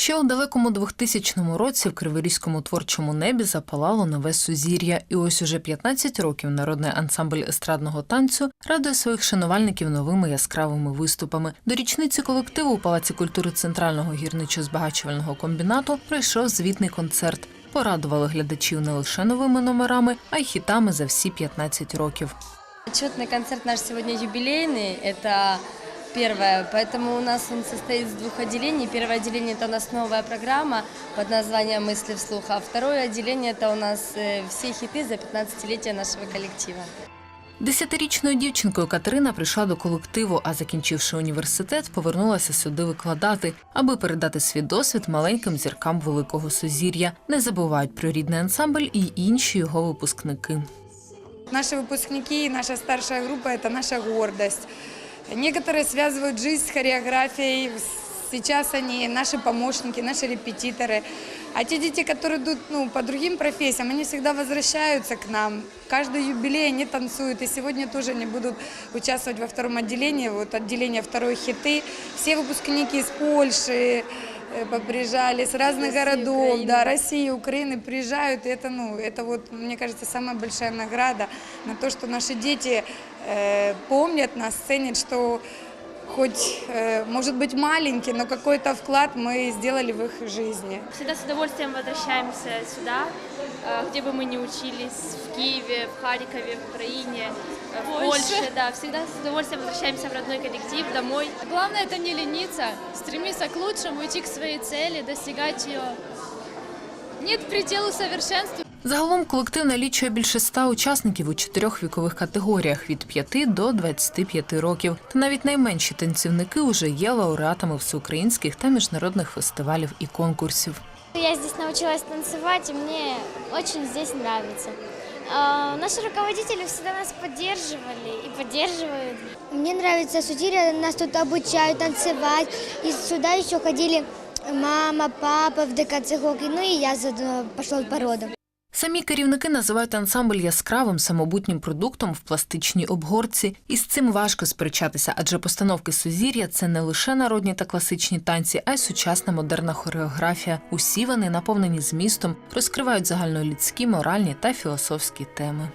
Ще у далекому 2000 році в Криворізькому творчому небі запалало нове сузір'я, і ось уже 15 років народний ансамбль естрадного танцю радує своїх шанувальників новими яскравими виступами. До річниці колективу у Палаці культури Центрального гірничо-збагачувального комбінату пройшов звітний концерт. Порадували глядачів не лише новими номерами, а й хітами за всі 15 років. Отчетный концерт наш сегодня юбилейный, это первое, поэтому у нас он состоит из двух отделений. Первое отделение это у нас новая программа под названием «Мысли вслух», а второе отделение это у нас э, все хиты за 15-летие нашего коллектива. Десятирічною дівчинкою Катерина прийшла до колективу, а закінчивши університет, повернулася сюди викладати, аби передати свій досвід маленьким зіркам великого сузір'я. Не забувають про рідний ансамбль і інші його випускники. Наши выпускники, наша старшая группа – это наша гордость. Некоторые связывают жизнь с хореографией. Сейчас они наши помощники, наши репетиторы. А те дети, которые идут ну, по другим профессиям, они всегда возвращаются к нам. Каждый юбилей они танцуют. И сегодня тоже они будут участвовать во втором отделении, вот отделение второй хиты. Все выпускники из Польши, э, поприезжали с разных городов, Украины. да, России, Украины приезжают, и это, ну, это вот, мне кажется, самая большая награда на то, что наши дети э, помнят нас, ценят, что хоть, э, может быть, маленький, но какой-то вклад мы сделали в их жизни. Всегда с удовольствием возвращаемся сюда, э, где бы мы ни учились, в Киеве, в Харькове, в Украине, э, в Польше. Да, всегда с удовольствием возвращаемся в родной коллектив, домой. Главное это не лениться, стремиться к лучшему, идти к своей цели, достигать ее. Нет пределу совершенству. Загалом колектив налічує більше ста учасників у чотирьох вікових категоріях від 5 до 25 років. Та навіть найменші танцівники уже є лауреатами всеукраїнських та міжнародних фестивалів і конкурсів. Я здесь научилась танцевать, и мне очень здесь нравится. А, Наши руководители всегда нас поддерживали и поддерживают. Мне нравится Судирия, нас тут обучают танцевать. И сюда еще ходили мама, папа в ДК Цехоки, ну и я заодно пошел по родам. Самі керівники називають ансамбль яскравим самобутнім продуктом в пластичній обгорці, і з цим важко сперечатися, адже постановки сузір'я це не лише народні та класичні танці, а й сучасна модерна хореографія. Усі вони наповнені змістом, розкривають загальнолюдські, моральні та філософські теми.